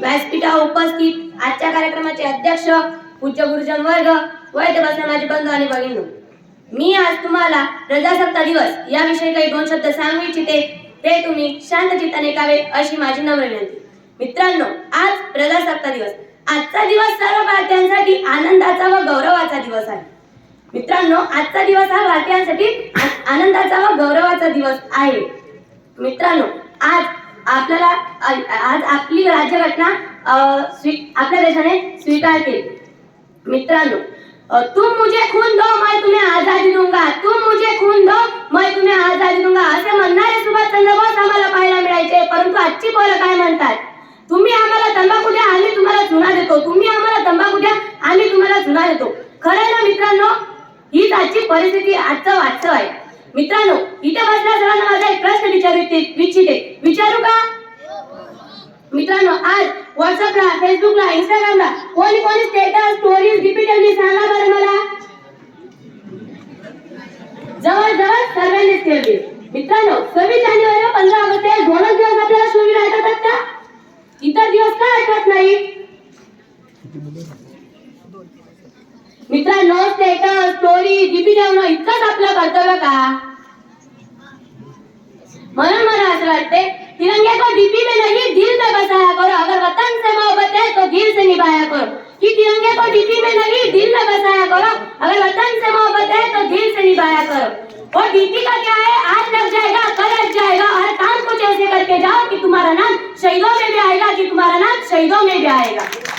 व्यासपीठावर उपस्थित. आजच्या कार्यक्रमाचे अध्यक्ष पूज्य गुरुजन वर्ग वैद्य बसणे माझे बंधू आणि भगिनी. मी आज तुम्हाला प्रजासत्ताक दिवस याविषयी काही दोन शब्द सांगू इच्छिते. ते तुम्ही शांत चित्ताने ऐकावे अशी माझी नम्र विनंती. मित्रांनो आज प्रजासत्ताक दिवस. आजचा दिवस सर्व भारतीयांसाठी आनंदाचा व गौरवाचा दिवस आहे. मित्रांनो आजचा दिवस हा भारतीयांसाठी आनंदाचा व गौरवाचा दिवस आहे. मित्रांनो आज आपल्याला आज आपली राज्यघटना स्वी- आपल्या देशाने स्वीकार केली. मित्रांनो तुम मुझे खून दो मैं तुम्हें आजादी दूंगा. तुम मुझे खून दो मैं तुम्हें आजादी दूंगा. असे म्हणणारे सुभाषचंद्र बोस आम्हाला पाहायला मिळायचे परंतु आजची पोरं काय म्हणतात? तुम्ही आम्हाला तंबाखू द्या आम्ही तुम्हाला चुना देतो. तुम्ही आम्हाला तंबाखू द्या आम्ही तुम्हाला चुना देतो. खरं आहे ना मित्रांनो हीच आजची परिस्थिती आजचं वास्तव आहे. मित्रांनो इथे बसल्या सर्वांना माझा एक प्रश्न विचारू इच्छिते. विचारू का? मित्रांनो आज व्हॉट्सअपला फेसबुकला इंस्टाग्रामला कोणी कोणी स्टेटस स्टोरीज रिपीटेडली सांगा बरं मला. जवळ जवळ सर्वांनीच केली. मित्रांनो सव्वीस जानेवारी व पंधरा ऑगस्ट या दोनच दिवस आपल्याला सुविधा आठवतात का? इतर दिवस का आठवत नाही? मित्रांनो स्टेटस स्टोरी डीपी ठेवणं इतकंच आपलं कर्तव्य का म्हणून मला असं वाटते तिरंगे को डीपी में नहीं दिल में बसाया करो अगर वतन से मोहब्बत है तो दिल से निभाया करो कि तिरंगे को डीपी में नहीं दिल में बसाया करो अगर वतन से मोहब्बत है तो दिल से निभाया करो और डीपी का क्या है आज लग जाएगा कल लग जाएगा हर काम कुछ ऐसे करके जाओ कि तुम्हारा नाम शहीदों में भी आएगा कि तुम्हारा नाम शहीदों में भी आएगा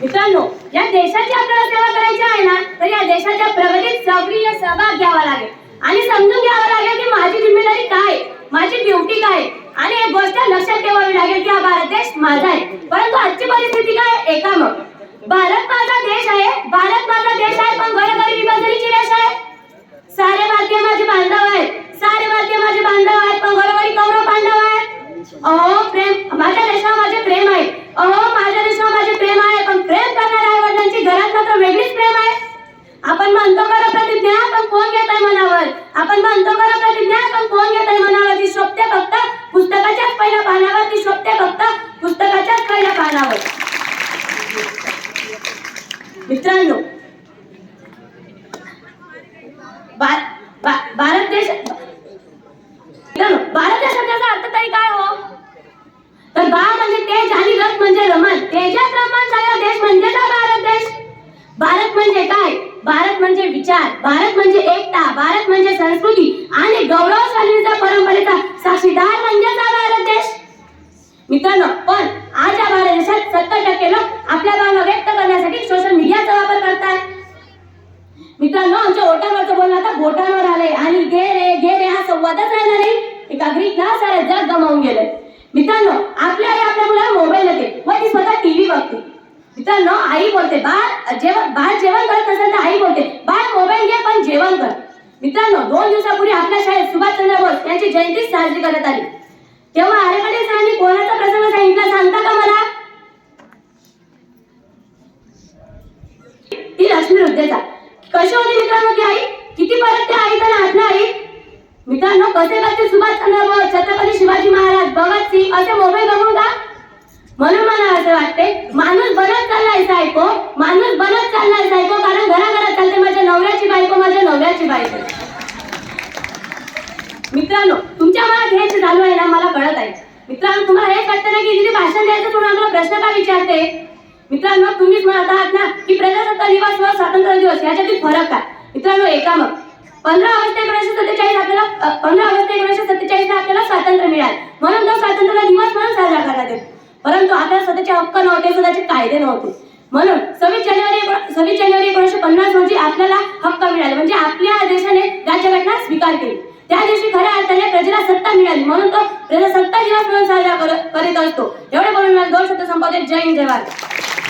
मित्रांनो या देशाची आपल्याला सेवा करायची आहे ना तर या देशाच्या प्रगतीत सक्रिय सहभाग घ्यावा लागेल. आणि समजून घ्यावं लागेल की माझी जिम्मेदारी काय माझी ड्युटी काय आणि एक गोष्ट लक्षात ठेवावी लागेल की हा भारत देश माझा आहे. परंतु आजची परिस्थिती काय एका मग भारत माझा देश आहे भारत माझा देश आहे पण घरोघरी विभाजनीची रेष आहे सारे भारतीय माझे बांधव आहेत सारे भारतीय माझे बांधव आहेत पण घरोघरी कौरव पांडव आहेत अहो प्रेम माझ्या देशावर माझे प्रेम आहे अहो माझ्या देशावर माझे प्रेम आहे पण प्रेम करणाऱ्या आई वडिलांची वेगळीच प्रेम आहे. आपण म्हणतो करा प्रतिज्ञा पण कोण घेत आहे मनावर? आपण म्हणतो करा प्रतिज्ञा पण कोण घेत आहे मनावर? ती शोभते फक्त पुस्तकाच्याच पहिल्या पानावर ती शोभते फक्त पुस्तकाच्याच पहिल्या पानावर. मित्रांनो भारत देश मित्रांनो, भारत या शब्दाचा अर्थ तरी काय हो तर बा म्हणजे तेज आणि रथ म्हणजे रमण तेजात रमण सगळा देश म्हणजे हा भारत देश भारत म्हणजे काय भारत म्हणजे विचार भारत म्हणजे एकता भारत म्हणजे संस्कृती आणि गौरवशालीचा परंपरेचा साक्षीदार म्हणजेच भारत देश. मित्रांनो पण आज या भारत देशात सत्तर टक्के लोक आपल्या भावना व्यक्त करण्यासाठी सोशल मीडियाचा वापर करतात. मित्रांनो आमच्या ओटावरचं बोलणं आता बोटांवर आलंय आणि घे रे घे रे हा संवादच राहिला नाही एका ग्रीकला सारे जग गमावून गेलंय. मित्रांनो आपल्या आपल्या मुलाला मोबाईल येते. व ती स्वतः टीव्ही बघते. मित्रांनो आई बोलते बाळ जेवण बाळ जेवण करत असेल तर आई बोलते बाळ मोबाईल घे पण जेवण कर. मित्रांनो दोन दिवसापूर्वी आपल्या शाळेत सुभाषचंद्र बोस यांची जयंती साजरी करण्यात आली. तेव्हा आरेकडे सरांनी कोणाचा प्रसंग सांगितला सांगता का मला? ती लक्ष्मी वृद्धेचा. कशी होती मित्रांनो ती आई? किती परत त्या आई त्यांना आठला आई मित्रांनो कसे कसे सुभाषचंद्र बोस? छत्रपती शिवाजी महाराज भगतसिंग असे मोबाईल बघून का म्हणून मला असं वाटते माणूस बनत चाललाय सायको. माणूस बनत चाललाय सायको कारण घराघरात चालते माझ्या नवऱ्याची बायको माझ्या नवऱ्याची बायको. मित्रांनो तुमच्या मनात हेच चालू आहे ना मला कळत आहे. मित्रांनो तुम्हाला हेच वाटतं ना की तिथे भाषण द्यायचं तुम्ही आम्हाला प्रश्न का विचारते? मित्रांनो तुम्हीच म्हणत आहात ना की प्रजासत्ताक दिवस व स्वातंत्र्य दिवस याच्यातील फरक काय? मित्रांनो एका मग. पंधरा ऑगस्ट एकोणीशे सत्तेचाळीस आपल्याला पंधरा ऑगस्ट एकोणीशे सत्तेचाळीस आपल्याला स्वातंत्र्य मिळालं. म्हणून तो स्वातंत्र्य दिवस म्हणून साजरा करण्यात येतो. परंतु आपल्या स्वतःचे हक्क नव्हते स्वतःचे कायदे नव्हते. म्हणून सव्वीस जानेवारी सव्वीस जानेवारी एकोणीशे पन्नास रोजी आपल्याला हक्क मिळाले. म्हणजे आपल्या देशाने राज्यघटना स्वीकार केली. त्या दिवशी खऱ्या अर्थाने प्रजेला सत्ता मिळाली. म्हणून तो प्रजासत्ताक दिवस म्हणून साजरा करत करीत असतो. एवढे बोलून दोन शब्द संपवते. जय हिंद जय भारत.